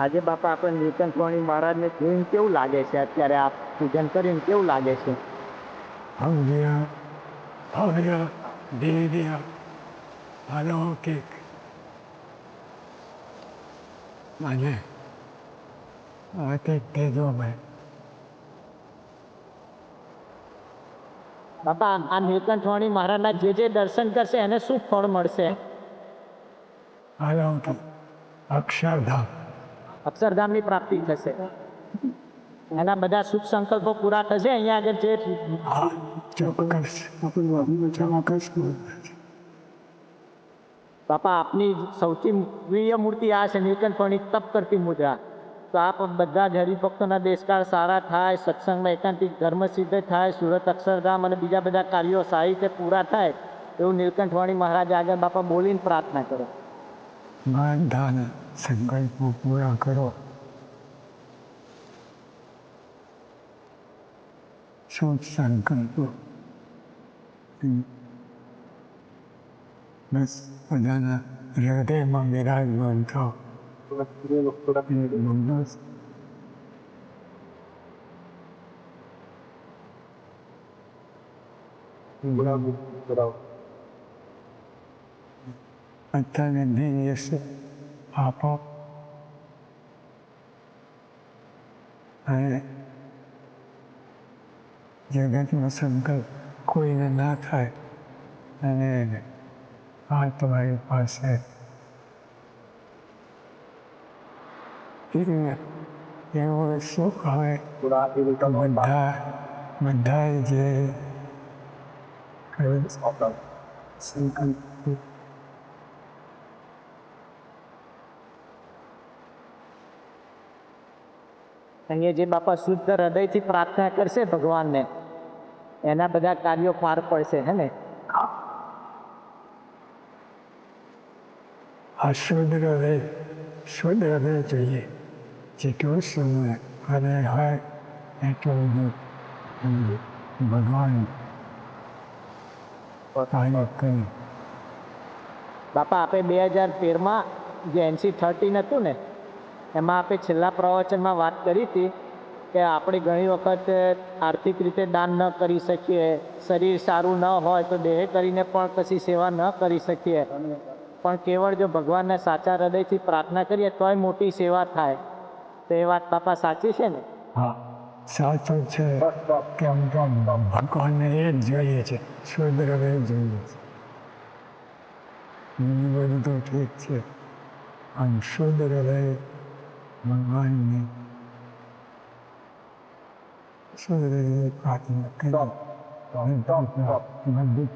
આજે બાપા આપણે નીલકંઠ સ્વામી મહારાજને જોઈને કેવું લાગે છે? અત્યારે આ પૂજન કરીને કેવું લાગે છે? ભવ્ય ભવ્ય દિવ્ય અલૌકિક. અને અતિ તેજોમય બાપા આ નીલકંઠ સ્વામી મહારાજના જે જે દર્શન કરશે એને શું ફળ મળશે? અલૌકિક અક્ષરધામ. અક્ષરધામની પ્રાપ્તિ થશે. એના બધા શુભ સંકલ્પો પૂરા થશે, અહીંયા આગળ જે બાપા, આપની સૌથી પ્રિય મૂર્તિ આ છે, નીલકંઠ સ્વામી તપ કરતી મુદ્રા. તો આપ બધા હરિભક્તોના દેશકાળ સારા થાય, સત્સંગમાં એકાંતિક ધર્મ સિદ્ધ થાય, સુરત અક્ષરધામ અને બીજા બધા કાર્યો સારી રીતે પૂરા થાય, એવું નીલકંઠવાણી મહારાજ આગળ બાપા બોલીને પ્રાર્થના કરો. બધા સંકલ્પો પૂરા કરો શુભ સંકલ્પો હમ. બસ બધાના હૃદયમાં વિરાજમાન થાવ બસ અત્યારે છે આપો અને જગતનો સંકલ્પ કોઈને ના થાય અને આ તમારી પાસે એવો સુખ હવે તો બધા બધા જે સંકલ્પ અહીંયા જે બાપા શુદ્ધ હૃદયથી પ્રાર્થના કરશે ભગવાનને એના બધા કાર્યો પાર પડશે હે ને? આ શુદ્ધ હૃદય શુદ્ધ હૃદય જોઈએ. જેટલું શુદ્ધ હૃદય હોય એટલું બધું ભગવાન કાર્ય કરે. બાપા આપણે બે હજાર તેરમાં જે એનસી થર્ટીન હતું ને એમાં આપણે છેલ્લા પ્રવચનમાં વાત કરી હતી કે આપણે ઘણી વખત આર્થિક રીતે દાન ન કરી શકીએ, શરીર સારું ન હોય તો દેહ કરીને પણ કશી સેવા ન કરી શકીએ. પણ કેવળ જો ભગવાનને સાચા હૃદયથી પ્રાર્થના કરીએ તોય મોટી સેવા થાય. તો એ વાત બાપા સાચી છે ને? હા, સાચું છે. કેમ કેમ ભગવાનને એ જ જોઈએ છે. શુદ્ધ હૃદય જોઈએ છે. બધું તો ઠીક છે. પણ શુદ્ધ હૃદય ભગવાનને શુદ્ધ હૃદય પ્રાર્થના કરી બધું